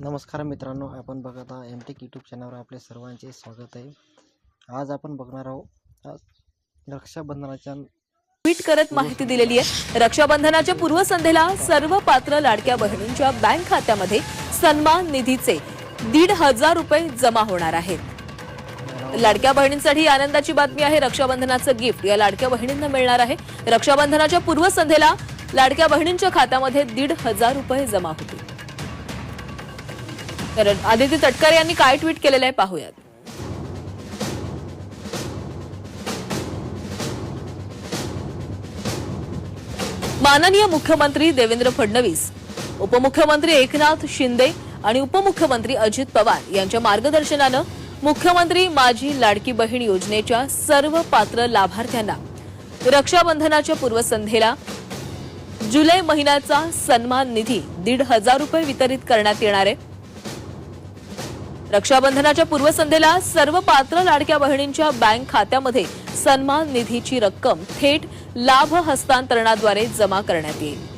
नमस्कार मित्रांनो आपण बघत आहात एम टेक यूट्यूब चॅनलवर आपले सर्वांचे स्वागत आहे. आज आपण बघणार आहोत रक्षाबंधनाच्या ट्विट करत माहिती दिलेली आहे. रक्षाबंधनाच्या पूर्वसंध्येला सर्व पात्र लाडक्या बहिणींच्या बँक खात्यामध्ये सन्मान निधीचे दीड हजार रुपये जमा होणार आहेत. लाडक्या बहिणींसाठी आनंदाची बातमी आहे रक्षाबंधनाचं गिफ्ट या लाडक्या बहिणींना मिळणार आहे. रक्षाबंधनाच्या पूर्वसंध्येला लाडक्या बहिणींच्या खात्यामध्ये दीड हजार रुपये जमा होतील. तर आदिती तटकरे यांनी काय ट्विट केलेलं आहे पाहूयात. माननीय मुख्यमंत्री देवेंद्र फडणवीस उपमुख्यमंत्री एकनाथ शिंदे आणि उपमुख्यमंत्री अजित पवार यांच्या मार्गदर्शनानं मुख्यमंत्री माझी लाडकी बहीण योजनेच्या सर्व पात्र लाभार्थ्यांना रक्षाबंधनाच्या पूर्वसंध्येला जुलै महिन्याचा सन्मान निधी दीड हजार रुपये वितरित करण्यात येणार आहे. रक्षाबंधनाच्या पूर्वसंध्येला सर्व पात्र लाडक्या बहिणींच्या बँक खात्यामध्ये सन्मान निधीची रक्कम थेट लाभ हस्तांतरणाद्वारे जमा करण्यात येईल.